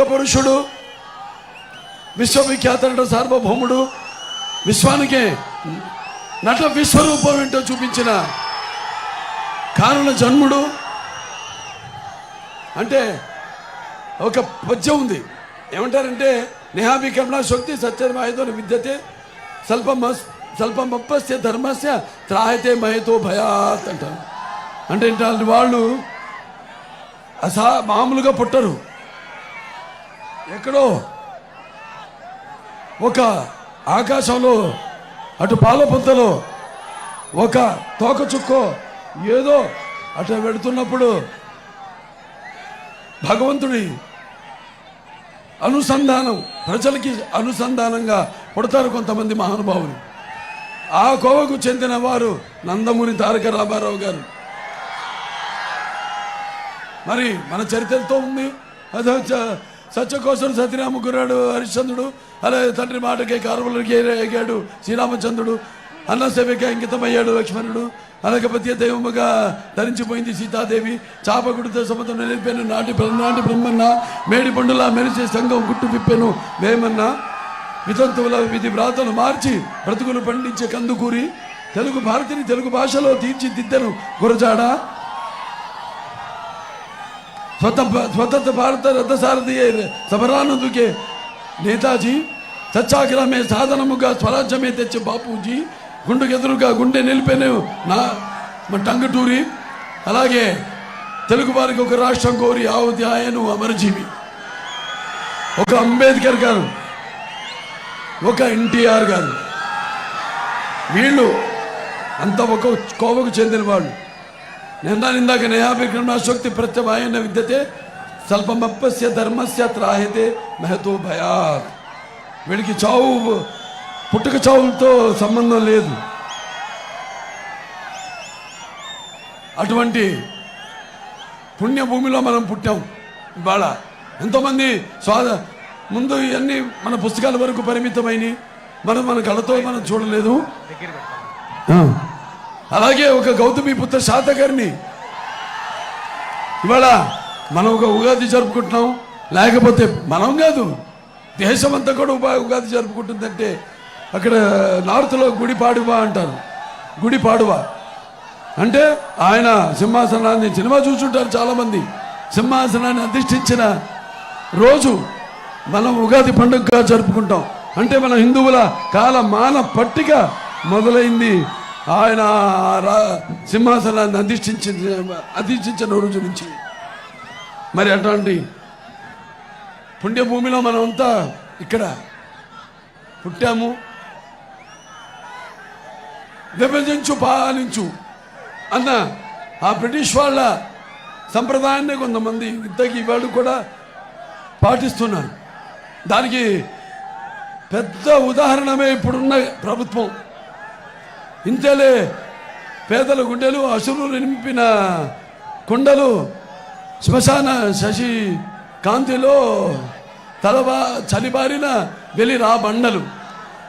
యుగ విశ్వవిఖ్యాత సార్వభౌముడు విశ్వానికే నట విశ్వరూపం ఏంటో చూపించిన కారణ జన్ముడు. అంటే ఒక పద్యం ఉంది. ఏమంటారంటే నిహాభికరణ శక్తి సత్యమాయతో విద్యతే స్వల్పం స్వల్పమప్పస్య ధర్మస్య త్రాహతే మయతో భయాత్ అంటారు. అంటే ఇట్లాంటి వాళ్ళు అసా మామూలుగా పుట్టరు. ఎక్కడో? ఒక ఆకాశంలో అటు పాలపుంతలో ఒక తోక చుక్కో ఏదో అటు వెడుతున్నప్పుడు భగవంతుడి అనుసంధానం ప్రజలకి అనుసంధానంగా పుడతారు కొంతమంది మహానుభావులు. ఆ కోవకు చెందిన వారు నందమూరి తారక రామారావు గారు. మరి మన చరిత్రతో ఉంది. అదే చ- సత్యకోసం సత్యరామ గురాడు హరిశ్చంద్రుడు అలాగే తండ్రి మాటకే కారువులకి ఎగాడు శ్రీరామచంద్రుడు అన్న సేవకి అంకితమయ్యాడు లక్ష్మణుడు అలాగే ప్రతి దైవముగా ధరించిపోయింది సీతాదేవి చాపగుడితో సముద్రం నిలిపాను నాటి నాటి బ్రహ్మన్న మేడి పండులా మెరిసే సంఘం గుట్టు విప్పాను వేమన్న వితంతువుల విధి వ్రాతలు మార్చి బ్రతుకులు పండించే కందుకూరి తెలుగు భారతిని తెలుగు భాషలో తీర్చిదిద్దను గురజాడ. స్వతంత్ర స్వతంత్ర భారత రథసారథి సమరానందుకే నేతాజీ సత్యాగ్రహమే సాధనముగా స్వరాజ్యమే తెచ్చే బాపూజీ గుండెకెదురుగా గుండె నిలిపిన నా మా టంగుటూరి అలాగే తెలుగు వారికి ఒక రాష్ట్రం కోరి ఆవుతి ఆయను అమరజీవి. ఒక అంబేద్కర్ గారు ఒక ఎన్టీఆర్ గారు. వీళ్ళు అంత ఒక కోవకు చెందిన వాళ్ళు. నిన్న ఇందాక నయాభిక్రమ శక్తి ప్రత్యమాయన విద్యతే స్వల్పమప్పస్య ధర్మస్య త్రాహితే మహతో భయాత్ వీడికి చావు పుట్టుక చావులతో సంబంధం లేదు అటువంటి పుణ్యభూమిలో మనం పుట్టాం ఇవాళ ఎంతోమంది స్వాద ముందు ఇవన్నీ మన పుస్తకాల వరకు పరిమితమైన మనం మన కళతో మనం చూడలేదు. అలాగే ఒక గౌతమి పుత్ర శాతకర్ణి. ఇవాళ మనం ఒక ఉగాది జరుపుకుంటున్నాం. లేకపోతే మనం కాదు దేశం అంతా కూడా ఉగాది జరుపుకుంటుందంటే అక్కడ నార్త్లో గుడి పాడువా అంటారు. గుడి పాడువా. అంటే ఆయన సింహాసనాన్ని సినిమా చూసుంటారు చాలామంది. సింహాసనాన్ని అధిష్ఠించిన రోజు మనం ఉగాది పండుగగా జరుపుకుంటాం. అంటే మన హిందువుల కాల మాన పట్టిక మొదలైంది. ఆయన రా- సింహాసనాన్ని అధిష్ఠించిన అధిష్ఠించిన రోజు నుంచి. మరి అట్లాంటి పుణ్యభూమిలో మనమంతా ఇక్కడ పుట్టాము. విభజించు పాలించు అన్న ఆ బ్రిటిష్ వాళ్ళ సంప్రదాయాన్ని కొంతమంది ఇంతకీ వాళ్ళు కూడా పాటిస్తున్నారు. దానికి పెద్ద ఉదాహరణమే ఇప్పుడున్న ప్రభుత్వం. ఇంతేలే పేదల గుండెలు అసురులు నింపిన కుండలు శ్మశాన శశి కాంతిలో తలబా చలిబారిన వెలి రా బండలు.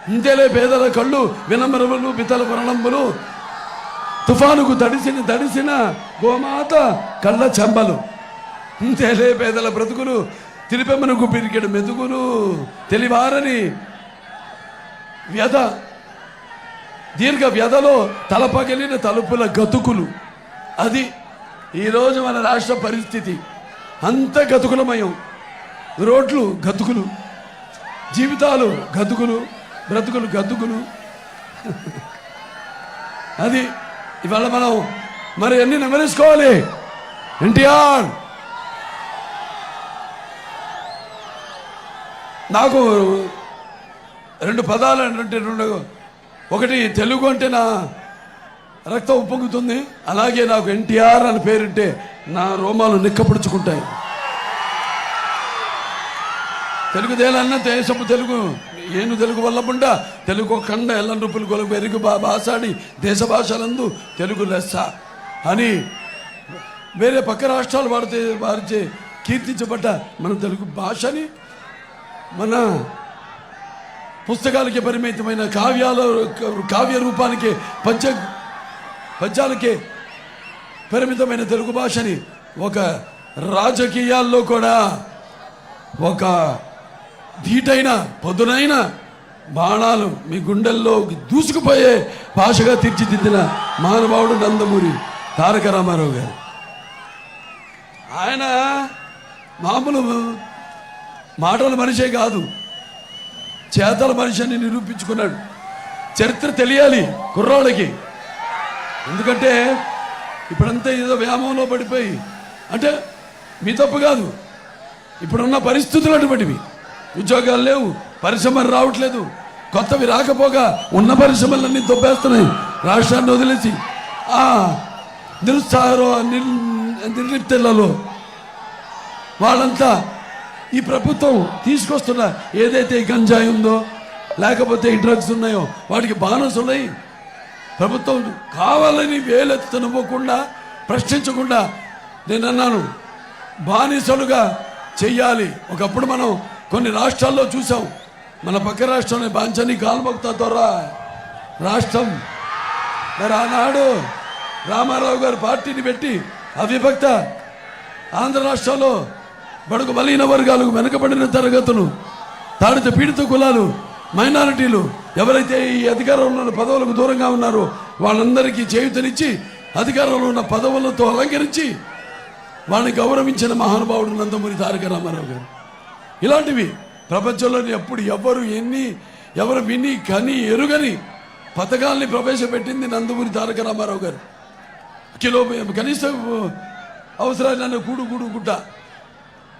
ఇంతేలే పేదల కళ్ళు వినమరములు పితల వరణములు తుఫానుకు తడిసిన తడిసిన గోమాత కళ్ళ చెంబలు. ఇంతేలే పేదల బ్రతుకులు తిరిపెమ్మనకు పిరికెడు మెతుకులు తెలివారని వ్యధ దీర్ఘ వ్యధలో తలపగిలిన తలుపుల గతుకులు. అది ఈరోజు మన రాష్ట్ర పరిస్థితి. అంత గతుకులమయం. రోడ్లు గతుకులు. జీవితాలు గతుకులు. బ్రతుకులు గతుకులు. అది ఇవాళ మనం మరి ఎన్ని నెమరేసుకోవాలి ఎన్టీఆర్! నాకు రెండు పదాలు అంటే రెండు ఒకటి తెలుగు అంటే నా రక్తం ఉప్పొంగుతుంది అలాగే నాకు ఎన్టీఆర్ అని పేరుంటే నా రోమాలు నిక్కపడుచుకుంటాయి. తెలుగుదేలన్న దేశపు తెలుగు ఏను తెలుగు వల్లముండ తెలుగు కండ ఎల్ల రూపులు కొలు పెరుగు బా బాసాడి దేశ భాషలందు తెలుగు లెస్స. అని వేరే పక్క రాష్ట్రాలు వాడితే వారిచే కీర్తించబడ్డ మన తెలుగు భాషని మన పుస్తకాలకి పరిమితమైన కావ్యాల కావ్య రూపానికి పంచ పద్యాలకే పరిమితమైన తెలుగు భాషని ఒక రాజకీయాల్లో కూడా ఒక ధీటైన పదునైన బాణాలు మీ గుండెల్లో దూసుకుపోయే భాషగా తీర్చిదిద్దిన మహానుభావుడు నందమూరి తారక రామారావు గారు. ఆయన మామూలు మాటల మనిషే కాదు. చేతల మనిషి అని నిరూపించుకున్నాడు. చరిత్ర తెలియాలి కుర్రాళ్ళకి. ఎందుకంటే ఇప్పుడంతా ఏదో వ్యామోహంలో పడిపోయి అంటే మీ తప్పు కాదు. ఇప్పుడున్న పరిస్థితులు అటువంటివి. ఉద్యోగాలు లేవు పరిశ్రమలు రావట్లేదు. కొత్తవి రాకపోగా ఉన్న పరిశ్రమలన్నీ దొబ్బేస్తున్నాయి. రాష్ట్రాన్ని వదిలేసి ఆ నిరుత్సాహ నిర్ నిర్లిప్తలలో వాళ్ళంతా ఈ ప్రభుత్వం తీసుకొస్తున్న ఏదైతే గంజాయి ఉందో లేకపోతే ఈ డ్రగ్స్ ఉన్నాయో వాటికి బానసులై ప్రభుత్వం కావాలని వేలెత్తనివ్వకుండా ప్రశ్నించకుండా నేను అన్నాను బానిసలుగా చెయ్యాలి. ఒకప్పుడు మనం కొన్ని రాష్ట్రాల్లో చూసాం మన పక్క రాష్ట్రంలో బాంచని కాల్మొక్త ద్వారా రాష్ట్రం. మరి ఆనాడు రామారావు గారు పార్టీని పెట్టి అవిభక్త ఆంధ్ర రాష్ట్రంలో బడుగు బలహీన వర్గాలకు వెనుకబడిన తరగతులు తాడిత పీడిత కులాలు మైనారిటీలు ఎవరైతే ఈ అధికారంలో ఉన్న పదవులకు దూరంగా ఉన్నారో వాళ్ళందరికీ చేయుతనిచ్చి అధికారంలో ఉన్న పదవులతో అలంకరించి వాళ్ళని గౌరవించిన మహానుభావుడు నందమూరి తారక రామారావు గారు. ఇలాంటివి ప్రపంచంలోని ఎప్పుడు ఎవరు ఎన్ని ఎవరు విని కని ఎరుగని పథకాల్ని ప్రవేశపెట్టింది నందమూరి తారక రామారావు గారు. కిలో కనీస అవసరాన్ని కూడు కూడు గుట్ట.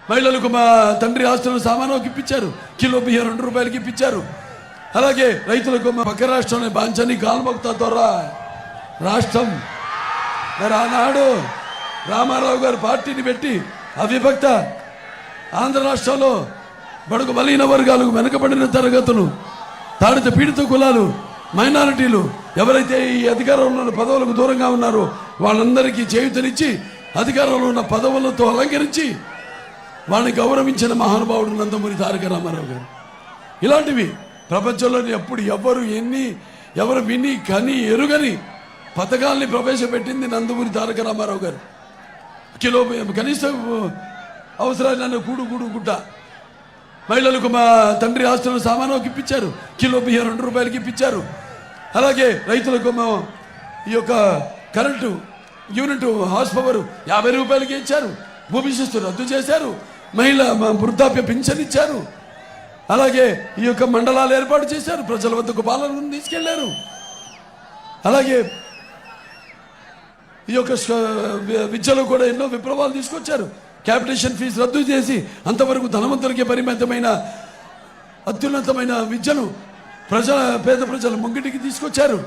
మహిళలకు మా తండ్రి ఆస్తులు సామాను ఇప్పించారు. కిలో బియ్యం రెండు రూపాయలకి ఇప్పించారు. అలాగే రైతులకు మా పక్క రాష్ట్రంలో బాంచని కాల్మొక్త ద్వారా రాష్ట్రం మరి ఆనాడు రామారావు గారు పార్టీని పెట్టి అవిభక్త ఆంధ్ర రాష్ట్రంలో బడుగు బలహీన వర్గాలకు వెనుకబడిన తరగతులు తాడిత పీడిత కులాలు మైనారిటీలు ఎవరైతే ఈ అధికారంలో ఉన్న పదవులకు దూరంగా ఉన్నారో వాళ్ళందరికీ చేయుతనిచ్చి అధికారంలో ఉన్న పదవులతో అలంకరించి వాళ్ళని గౌరవించిన మహానుభావుడు నందమూరి తారక రామారావు గారు. ఇలాంటివి ప్రపంచంలోని ఎప్పుడు ఎవరు ఎన్ని ఎవరు విని కని ఎరుగని పథకాల్ని ప్రవేశపెట్టింది నందమూరి తారక రామారావు గారు. కిలో కనీస అవసరాన్ని కూడు కూడు గుట్ట. మహిళలకు మా తండ్రి ఆస్తులు సామాను ఇప్పించారు. కిలో బియ్యం రెండు రూపాయలకి ఇప్పించారు. అలాగే రైతులకు మా ఈ యొక్క కరెంటు యూనిట్ హార్స్ పవర్ యాభై రూపాయలకి ఇచ్చారు. భూమి శిస్తు రద్దు చేశారు. మహిళ వృద్ధాప్య పింఛన్ ఇచ్చారు. అలాగే ఈ యొక్క మండలాలు ఏర్పాటు చేశారు. ప్రజల వద్దకు పాలనను తీసుకెళ్ళారు. అలాగే ఈ యొక్క విద్యలో కూడా ఎన్నో విప్లవాలు తీసుకొచ్చారు. క్యాపిటేషన్ ఫీజు రద్దు చేసి అంతవరకు ధనవంతులకి పరిమితమైన అత్యున్నతమైన విద్యను ప్రజల పేద ప్రజల ముంగిటికి తీసుకొచ్చారు.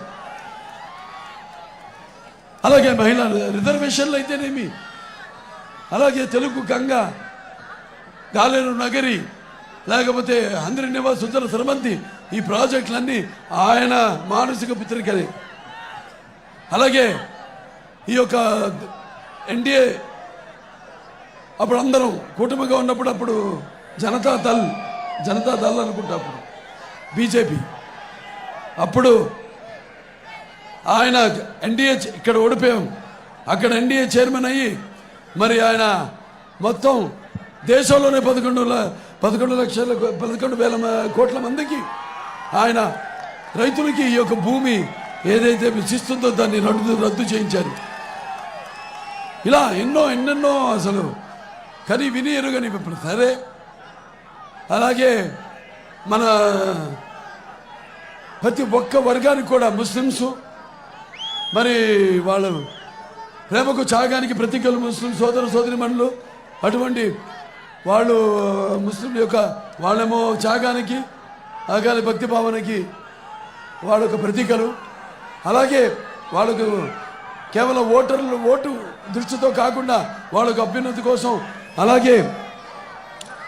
అలాగే మహిళ రిజర్వేషన్లు అయితేనేమి? అలాగే తెలుగు గంగ గాలేరు నగరి లేకపోతే అందరి నివాస్ సుందర సరమంతి ఈ ప్రాజెక్టులన్నీ ఆయన మానసిక పుత్రికలే. అలాగే ఈ యొక్క ఎన్డీఏ అప్పుడు అందరం కూటమిగా ఉన్నప్పుడు అప్పుడు జనతా దళ్ జనతా దళ్ అనుకుంటా అప్పుడు బీజేపీ. అప్పుడు ఆయన ఎన్డీఏ ఇక్కడ ఓడిపోయాం. అక్కడ ఎన్డీఏ చైర్మన్ అయ్యి మరి ఆయన మొత్తం దేశంలోనే పదకొండు పదకొండు లక్షల పదకొండు వేల కోట్ల మందికి ఆయన రైతులకి ఈ యొక్క భూమి ఏదైతే విశిస్తుందో దాన్ని రద్దు రద్దు చేయించారు. ఇలా ఎన్నో ఎన్నెన్నో అసలు కానీ విని ఎరుగని ఇప్పుడు సరే. అలాగే మన ప్రతి ఒక్క వర్గానికి కూడా ముస్లిమ్స్ మరి వాళ్ళు ప్రేమకు చాగానికి ప్రతీకలు ముస్లిం సోదర సోదరిమణులు అటువంటి వాళ్ళు ముస్లిం యొక్క వాళ్ళేమో త్యాగానికి ఆగాలి భక్తి భావనకి వాళ్ళ యొక్క ప్రతీకలు. అలాగే వాళ్ళకు కేవలం ఓటర్లు ఓటు దృష్టితో కాకుండా వాళ్ళకు అభ్యున్నతి కోసం అలాగే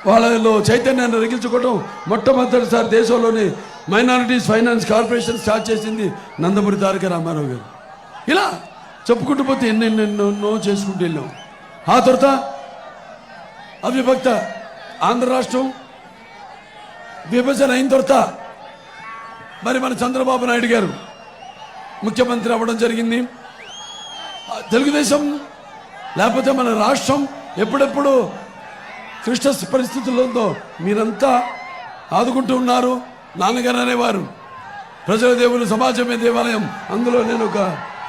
వాళ్ళలో చైతన్యాన్ని రగిల్చుకోవడం మొట్టమొదటిసారి దేశంలోని మైనారిటీస్ ఫైనాన్స్ కార్పొరేషన్ స్టార్ట్ చేసింది నందమూరి తారక రామారావు గారు. ఇలా చెప్పుకుంటూ పోతే ఎన్నెన్నెన్నో చేసుకుంటూ వెళ్ళాం. ఆ తర్వాత అవిభక్త ఆంధ్ర రాష్ట్రం విభజన అయిన తర్వాత మరి మన చంద్రబాబు నాయుడు గారు ముఖ్యమంత్రి అవ్వడం జరిగింది. తెలుగుదేశం లేకపోతే మన రాష్ట్రం ఎప్పుడెప్పుడు క్లిష్ట పరిస్థితుల్లో ఉందో మీరంతా ఆదుకుంటూ ఉన్నారు. నాన్నగారు అనేవారు ప్రజల దేవులు సమాజమే దేవాలయం అందులో నేను ఒక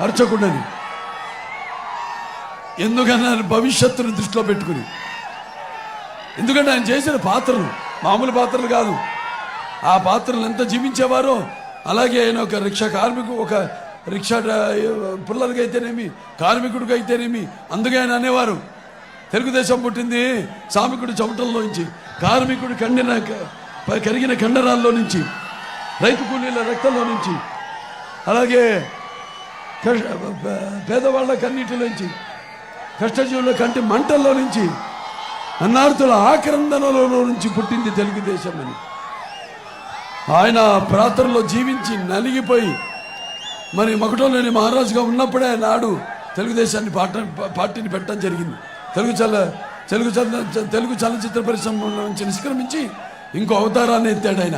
అర్చకుండని. ఎందుకన్నా భవిష్యత్తును దృష్టిలో పెట్టుకుని ఎందుకంటే ఆయన చేసిన పాత్రలు మామూలు పాత్రలు కాదు. ఆ పాత్రలు ఎంత జీవించేవారో అలాగే ఆయన ఒక రిక్షా కార్మికు ఒక రిక్షా పిల్లలకి అయితేనేమి కార్మికుడికి అయితేనేమి అందుకే ఆయన అనేవారు. తెలుగుదేశం పుట్టింది సామికుడి చమటల్లో నుంచి కార్మికుడు కండిన కరిగిన కండరాల్లో నుంచి రైతు కూలీల రక్తంలో నుంచి అలాగే పేదవాళ్ళ కన్నీటిలోంచి కష్టజీవుల కంటి మంటల్లో నుంచి అన్నార్థుల ఆక్రందనలో నుంచి పుట్టింది తెలుగుదేశం అని ఆయన ప్రాంతంలో జీవించి నలిగిపోయి మరి మకుటంలోని మహారాజుగా ఉన్నప్పుడే నాడు తెలుగుదేశాన్ని పాట పార్టీని పెట్టడం జరిగింది. తెలుగు చల తెలుగు చల తెలుగు చలనచిత్ర పరిశ్రమ నుంచి నిష్క్రమించి ఇంకో అవతారాన్ని ఎత్తాడు ఆయన.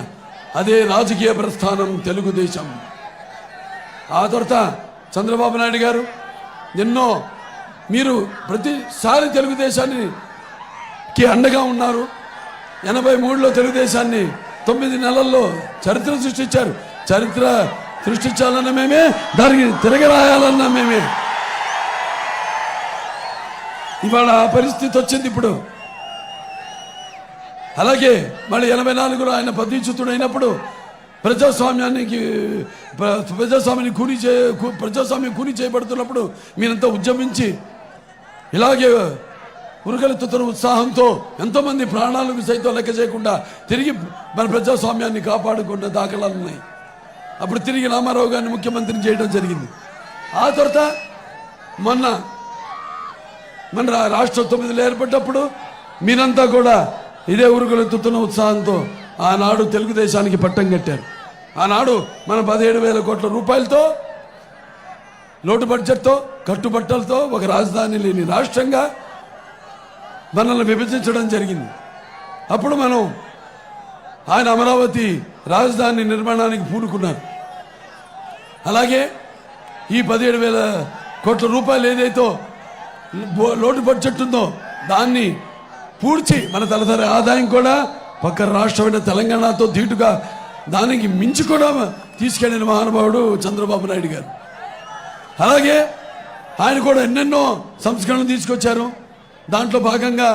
అదే రాజకీయ ప్రస్థానం తెలుగుదేశం ఆ తర్వాత చంద్రబాబు నాయుడు గారు ఎన్నో మీరు ప్రతిసారి తెలుగుదేశాన్ని కి అండగా ఉన్నారు. ఎనభై మూడులో తెలుగుదేశాన్ని తొమ్మిది నెలల్లో చరిత్ర సృష్టించారు. చరిత్ర సృష్టించాలన్న మేమే దానికి తిరగరాయాలన్న మేమే. ఇవాళ ఆ పరిస్థితి వచ్చింది ఇప్పుడు. అలాగే మళ్ళీ ఎనభై నాలుగులో ఆయన పదవీచ్యుతుడైనప్పుడు ప్రజాస్వామ్యానికి ప్రజాస్వామ్యాన్ని కూని చే ప్రజాస్వామ్యం కూని చేయబడుతున్నప్పుడు మీరంతా ఉద్యమించి ఇలాగే ఉరకలెత్తుతున్న ఉత్సాహంతో ఎంతోమంది ప్రాణాలకు సైతం లెక్క చేయకుండా తిరిగి మన ప్రజాస్వామ్యాన్ని కాపాడుకున్న దాఖలాలు ఉన్నాయి. అప్పుడు తిరిగి రామారావు గారిని ముఖ్యమంత్రిని చేయడం జరిగింది. ఆ తర్వాత మొన్న మన రా- రాష్ట్ర తొమ్మిదిలో ఏర్పడ్డప్పుడు మీరంతా కూడా ఇదే ఉరుకులెత్తుతున్న ఉత్సాహంతో ఆనాడు తెలుగుదేశానికి పట్టం కట్టారు. ఆనాడు మన పదిహేడు వేల కోట్ల రూపాయలతో లోటు బడ్జెట్తో కట్టుబట్టలతో ఒక రాజధాని లేని రాష్ట్రంగా మనల్ని విభజించడం జరిగింది. అప్పుడు మనం ఆయన అమరావతి రాజధాని నిర్మాణానికి పూనుకున్నారు. అలాగే ఈ పదిహేడు వేల కోట్ల రూపాయలు ఏదైతే బో- లోటు బడ్జెట్ ఉందో దాన్ని పూడ్చి మన తలసరి ఆదాయం కూడా పక్క రాష్ట్రమైన తెలంగాణతో ధీటుగా దానికి మించి కూడా తీసుకెళ్ళిన మహానుభావుడు చంద్రబాబు నాయుడు గారు. అలాగే ఆయన కూడా ఎన్నెన్నో సంస్కరణలు తీసుకొచ్చారు. దాంట్లో భాగంగా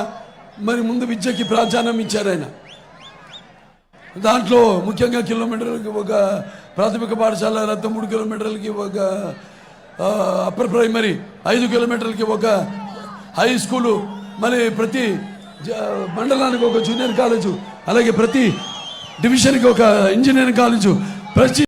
మరి ముందు విద్యకి ప్రాధాన్యం ఇచ్చారు ఆయన. దాంట్లో ముఖ్యంగా కిలోమీటర్లకి ఒక ప్రాథమిక పాఠశాల రద్ద మూడు కిలోమీటర్లకి ఒక అప్పర్ ప్రైమరీ ఐదు కిలోమీటర్లకి ఒక హై స్కూలు మరి ప్రతి జ- మండలానికి ఒక జూనియర్ కాలేజు అలాగే ప్రతి డివిజన్కి ఒక ఇంజనీరింగ్ కాలేజు ప్రతి